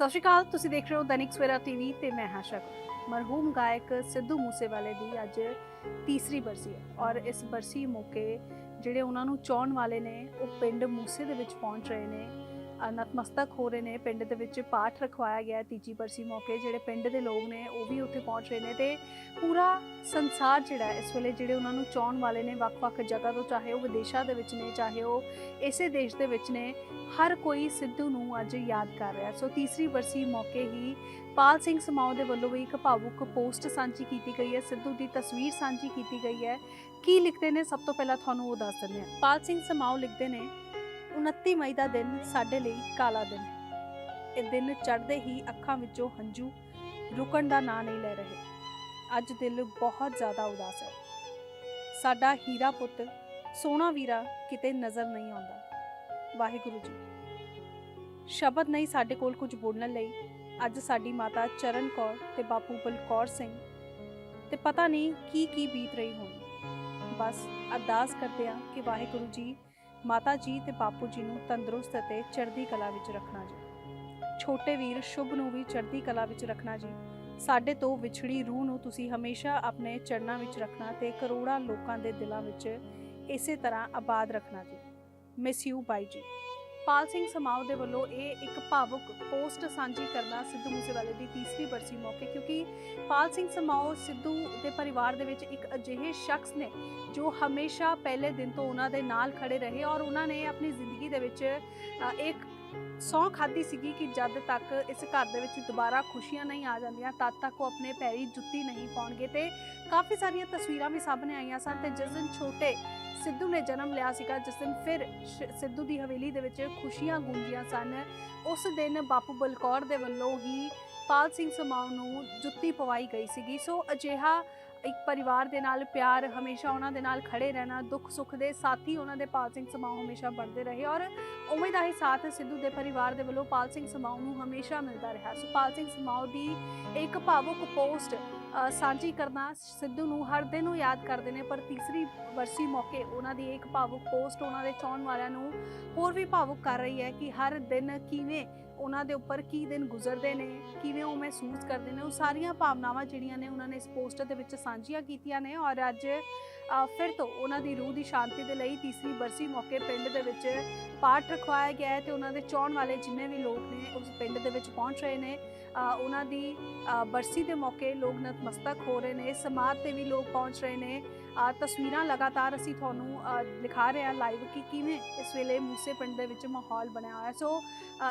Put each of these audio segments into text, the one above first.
ਸਤਿ ਸ਼੍ਰੀ ਅਕਾਲ, ਤੁਸੀਂ ਦੇਖ ਰਹੇ ਹੋ ਦੈਨਿਕ ਸਵੇਰਾ ਟੀਵੀ ਤੇ ਮੈਂ ਹਾਂ ਸ਼ਕ ਮਰਹੂਮ ਗਾਇਕ ਸਿੱਧੂ ਮੂਸੇਵਾਲੇ ਦੀ ਅੱਜ ਤੀਸਰੀ ਬਰਸੀ ਹੈ ਔਰ ਇਸ ਬਰਸੀ ਮੌਕੇ ਜਿਹੜੇ ਉਹਨਾਂ ਨੂੰ ਚਾਹਣ ਵਾਲੇ ਨੇ, ਉਹ ਪਿੰਡ ਮੂਸੇ ਦੇ ਵਿੱਚ ਪਹੁੰਚ ਰਹੇ ਨੇ। ਨਤਮਸਤਕ ਹੋ ਰਹੇ ਨੇ, ਪਿੰਡ ਦੇ ਵਿੱਚ ਪਾਠ ਰਖਵਾਇਆ ਗਿਆ ਤੀਜੀ ਬਰਸੀ ਮੌਕੇ, ਜਿਹੜੇ ਪਿੰਡ ਦੇ ਲੋਕ ਨੇ, ਉਹ ਵੀ ਉੱਥੇ ਪਹੁੰਚ ਰਹੇ ਨੇ ਤੇ ਪੂਰਾ ਸੰਸਾਰ ਜਿਹੜਾ ਇਸ ਵੇਲੇ ਜਿਹੜੇ ਉਹਨਾਂ ਨੂੰ ਚਾਹਣ ਵਾਲੇ ਨੇ, ਵੱਖ-ਵੱਖ ਜਗ੍ਹਾ ਤੋਂ, ਚਾਹੇ ਉਹ ਵਿਦੇਸ਼ਾਂ ਦੇ ਵਿੱਚ ਨੇ, ਚਾਹੇ ਉਹ ਇਸੇ ਦੇਸ਼ ਦੇ ਵਿੱਚ ਨੇ, ਹਰ ਕੋਈ ਸਿੱਧੂ ਨੂੰ ਅੱਜ ਯਾਦ ਕਰ ਰਿਹਾ ਸੋ ਤੀਸਰੀ ਬਰਸੀ ਮੌਕੇ ਹੀ ਪਾਲ ਸਿੰਘ ਸਮਾਉ ਦੇ ਵੱਲੋਂ ਵੀ ਇੱਕ ਭਾਵੁਕ ਪੋਸਟ ਸਾਂਝੀ ਕੀਤੀ ਗਈ ਹੈ, ਸਿੱਧੂ ਦੀ ਤਸਵੀਰ ਸਾਂਝੀ ਕੀਤੀ ਗਈ ਹੈ। ਕੀ ਲਿਖਦੇ ਨੇ? ਸਭ ਤੋਂ ਪਹਿਲਾਂ ਤੁਹਾਨੂੰ ਉਹ ਦੱਸ ਦਿੰਦੇ ਹਾਂ। ਪਾਲ ਸਿੰਘ ਸਮਾਓ ਲਿਖਦੇ ਨੇ 29 ਮਈ ਦਾ ਦਿਨ ਸਾਡੇ ਲਈ ਕਾਲਾ ਦਿਨ ਹੈ। ਇਹ ਦਿਨ ਚੜ੍ਹਦੇ ਹੀ ਅੱਖਾਂ ਵਿੱਚੋਂ ਹੰਝੂ ਰੁਕਣ ਦਾ ਨਾਂ ਨਹੀਂ ਲੈ ਰਹੇ। ਅੱਜ ਦਿਲ ਬਹੁਤ ਜ਼ਿਆਦਾ ਉਦਾਸ ਹੈ। ਸਾਡਾ ਹੀਰਾ ਪੁੱਤ, ਸੋਹਣਾ ਵੀਰਾ ਕਿਤੇ ਨਜ਼ਰ ਨਹੀਂ ਆਉਂਦਾ। ਵਾਹਿਗੁਰੂ ਜੀ। ਸ਼ਬਦ ਨਹੀਂ ਸਾਡੇ ਕੋਲ ਕੁਝ ਬੋਲਣ ਲਈ। ਅੱਜ ਸਾਡੀ ਮਾਤਾ ਚਰਨ ਕੌਰ ਤੇ ਬਾਪੂ ਬਲਕੌਰ ਸਿੰਘ ਤੇ ਪਤਾ ਨਹੀਂ ਕੀ ਕੀ ਬੀਤ ਰਹੀ ਹੋਣੀ। ਬਸ ਅਰਦਾਸ ਕਰਦੇ ਆ ਕਿ ਵਾਹਿਗੁਰੂ ਜੀ ਮਾਤਾ ਜੀ ਤੇ ਬਾਪੂ ਜੀ ਨੂੰ ਤੰਦਰੁਸਤ ਅਤੇ ਚੜ੍ਹਦੀ ਕਲਾ ਵਿੱਚ ਰੱਖਣਾ ਜੀ। ਛੋਟੇ ਵੀਰ ਸ਼ੁਭ ਨੂੰ ਵੀ ਚੜ੍ਹਦੀ ਕਲਾ ਵਿੱਚ ਰੱਖਣਾ ਜੀ। ਸਾਡੇ ਤੋਂ ਵਿਛੜੀ ਰੂਹ ਨੂੰ ਤੁਸੀਂ ਹਮੇਸ਼ਾ ਆਪਣੇ ਚਰਨਾਂ ਵਿੱਚ ਰੱਖਣਾ ਤੇ ਕਰੋੜਾਂ ਲੋਕਾਂ ਦੇ ਦਿਲਾਂ ਵਿੱਚ ਇਸੇ ਤਰ੍ਹਾਂ ਆਬਾਦ ਰੱਖਣਾ ਜੀ। ਮਿਸ ਯੂ ਬਾਈ ਜੀ। ਪਾਲ ਸਿੰਘ ਸਮਾਉ ਦੇ ਵੱਲੋਂ ਇਹ ਇੱਕ ਭਾਵੁਕ ਪੋਸਟ ਸਾਂਝੀ ਕਰਨਾ ਸਿੱਧੂ ਮੂਸੇਵਾਲੇ ਦੀ ਤੀਸਰੀ ਬਰਸੀ ਮੌਕੇ, ਕਿਉਂਕਿ ਪਾਲ ਸਿੰਘ ਸਮਾਉ ਸਿੱਧੂ ਦੇ ਪਰਿਵਾਰ ਦੇ ਵਿੱਚ ਇੱਕ ਅਜਿਹੇ ਸ਼ਖਸ ਨੇ ਜੋ ਹਮੇਸ਼ਾ ਪਹਿਲੇ ਦਿਨ ਤੋਂ ਉਹਨਾਂ ਦੇ ਨਾਲ ਖੜੇ ਰਹੇ ਔਰ ਉਹਨਾਂ ਨੇ ਆਪਣੀ ਜ਼ਿੰਦਗੀ ਦੇ ਵਿੱਚ ਇੱਕ ਸੌ ਖਾਦੀ ਸੀਗੀ ਕਿ ਜਦ ਤੱਕ ਇਸ ਘਰ ਦੇ ਵਿੱਚ ਦੁਬਾਰਾ ਖੁਸ਼ੀਆਂ ਨਹੀਂ ਆ ਜਾਂਦੀਆਂ, ਤਦ ਤੱਕ ਉਹ ਆਪਣੇ ਪੈਰੀ ਜੁੱਤੀ ਨਹੀਂ ਪਾਉਣਗੇ ਤੇ ਕਾਫੀ ਸਾਰੀਆਂ ਤਸਵੀਰਾਂ ਵੀ ਸਾਹਮਣੇ ਆਈਆਂ ਸਨ ਤੇ ਜਿਸ ਦਿਨ ਛੋਟੇ ਸਿੱਧੂ ਨੇ ਜਨਮ ਲਿਆ ਸੀਗਾ, ਜਿਸ ਦਿਨ ਫਿਰ ਸਿੱਧੂ ਦੀ ਹਵੇਲੀ ਦੇ ਵਿੱਚ ਖੁਸ਼ੀਆਂ ਗੂੰਜੀਆਂ ਸਨ, ਉਸ ਦਿਨ ਬਾਪੂ ਬਲਕੌਰ ਦੇ ਵੱਲੋਂ ਹੀ ਪਾਲ ਸਿੰਘ ਸਮਾਉ ਨੂੰ ਜੁੱਤੀ ਪਵਾਈ ਗਈ ਸੀਗੀ। ਸੋ ਅਜਿਹਾ ਇੱਕ ਪਰਿਵਾਰ ਦੇ ਨਾਲ ਪਿਆਰ ਹਮੇਸ਼ਾ ਉਹਨਾਂ ਦੇ ਨਾਲ ਖੜੇ ਰਹਿਣਾ, ਦੁੱਖ ਸੁੱਖ ਦੇ ਸਾਥੀ ਉਹਨਾਂ ਦੇ ਪਾਲ ਸਿੰਘ ਸਮਾਉ ਹਮੇਸ਼ਾ ਬਣਦੇ ਰਹੇ ਔਰ ਉਵੇਂ ਦਾ ਹੀ ਸਾਥ ਸਿੱਧੂ ਦੇ ਪਰਿਵਾਰ ਦੇ ਵੱਲੋਂ ਪਾਲ ਸਿੰਘ ਸਮਾਉ ਨੂੰ ਹਮੇਸ਼ਾ ਮਿਲਦਾ ਰਿਹਾ। ਸੋ ਪਾਲ ਸਿੰਘ ਸਮਾਉ ਦੀ ਇੱਕ ਭਾਵੁਕ ਪੋਸਟ ਸਾਂਝੀ ਕਰਨਾ ਸਿੱਧੂ ਨੂੰ ਹਰ ਦਿਨ ਨੂੰ ਯਾਦ ਕਰਦੇ ਨੇ, ਪਰ ਤੀਸਰੀ ਵਰਸੀ ਮੌਕੇ ਉਹਨਾਂ ਦੀ ਇੱਕ ਭਾਵੁਕ ਪੋਸਟ ਉਹਨਾਂ ਦੇ ਚਾਹਣ ਵਾਲਿਆਂ ਨੂੰ ਹੋਰ ਵੀ ਭਾਵੁਕ ਕਰ ਰਹੀ ਹੈ ਕਿ ਹਰ ਦਿਨ ਕਿਵੇਂ ਉਹਨਾਂ ਦੇ ਉੱਪਰ ਕੀ ਦਿਨ ਗੁਜ਼ਰਦੇ ਨੇ, ਕਿਵੇਂ ਉਹ ਮਹਿਸੂਸ ਕਰਦੇ ਨੇ, ਉਹ ਸਾਰੀਆਂ ਭਾਵਨਾਵਾਂ ਜਿਹੜੀਆਂ ਨੇ ਉਹਨਾਂ ਨੇ ਇਸ ਪੋਸਟਰ ਦੇ ਵਿੱਚ ਸਾਂਝੀਆਂ ਕੀਤੀਆਂ ਨੇ ਔਰ ਅੱਜ ਫਿਰ ਤੋਂ ਉਹਨਾਂ ਦੀ ਰੂਹ ਦੀ ਸ਼ਾਂਤੀ ਦੇ ਲਈ ਤੀਸਰੀ ਬਰਸੀ ਮੌਕੇ ਪਿੰਡ ਦੇ ਵਿੱਚ ਪਾਠ ਰਖਵਾਇਆ ਗਿਆ ਹੈ ਤੇ ਉਹਨਾਂ ਦੇ ਚਾਹਣ ਵਾਲੇ ਜਿੰਨੇ ਵੀ ਲੋਕ ਨੇ ਉਸ ਪਿੰਡ ਦੇ ਵਿੱਚ ਪਹੁੰਚ ਰਹੇ ਨੇ ਉਹਨਾਂ ਦੀ ਬਰਸੀ ਦੇ ਮੌਕੇ ਲੋਕ ਨਤਮਸਤਕ ਹੋ ਰਹੇ ਨੇ ਸਮਾਜ ਤੇ ਵੀ ਲੋਕ ਪਹੁੰਚ ਰਹੇ ਨੇ ਤਸਵੀਰਾਂ ਲਗਾਤਾਰ ਅਸੀਂ ਤੁਹਾਨੂੰ ਦਿਖਾ ਰਹੇ ਹਾਂ ਲਾਈਵ ਕਿ ਕਿਵੇਂ ਇਸ ਵੇਲੇ ਮੂਸੇ ਪਿੰਡ ਦੇ ਵਿੱਚ ਮਾਹੌਲ ਬਣਿਆ ਹੋਇਆ ਸੋ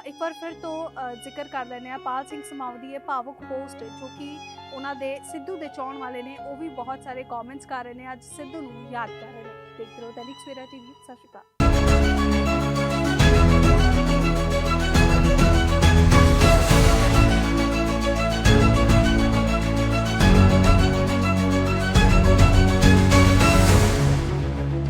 ਇੱਕ ਵਾਰ ਫਿਰ ਤੋਂ ਜ਼ਿਕਰ ਕਰ ਲੈਂਦੇ ਹਾਂ। ਪਾਲ ਸਿੰਘ ਸਮਾਉ ਦੀ ਇਹ ਭਾਵੁਕ ਪੋਸਟ ਜੋ ਕਿ ਉਹਨਾਂ ਦੇ ਸਿੱਧੂ ਦੇ ਚਾਹਣ ਵਾਲੇ ਨੇ, ਉਹ ਵੀ ਬਹੁਤ ਸਾਰੇ ਕਮੈਂਟਸ ਕਰ ਰਹੇ ਨੇ। ਅੱਜ ਸਿੱਧੂ ਨੂੰ ਯਾਦ ਕਰ ਰਹੇ ਨੇ। ਦੇਖਦੇ ਰਹੋ ਦੈਨਿਕ ਸਵੇਰਾ ਟੀਵੀ ਸਤਿ ਸ਼੍ਰੀ ਅਕਾਲ।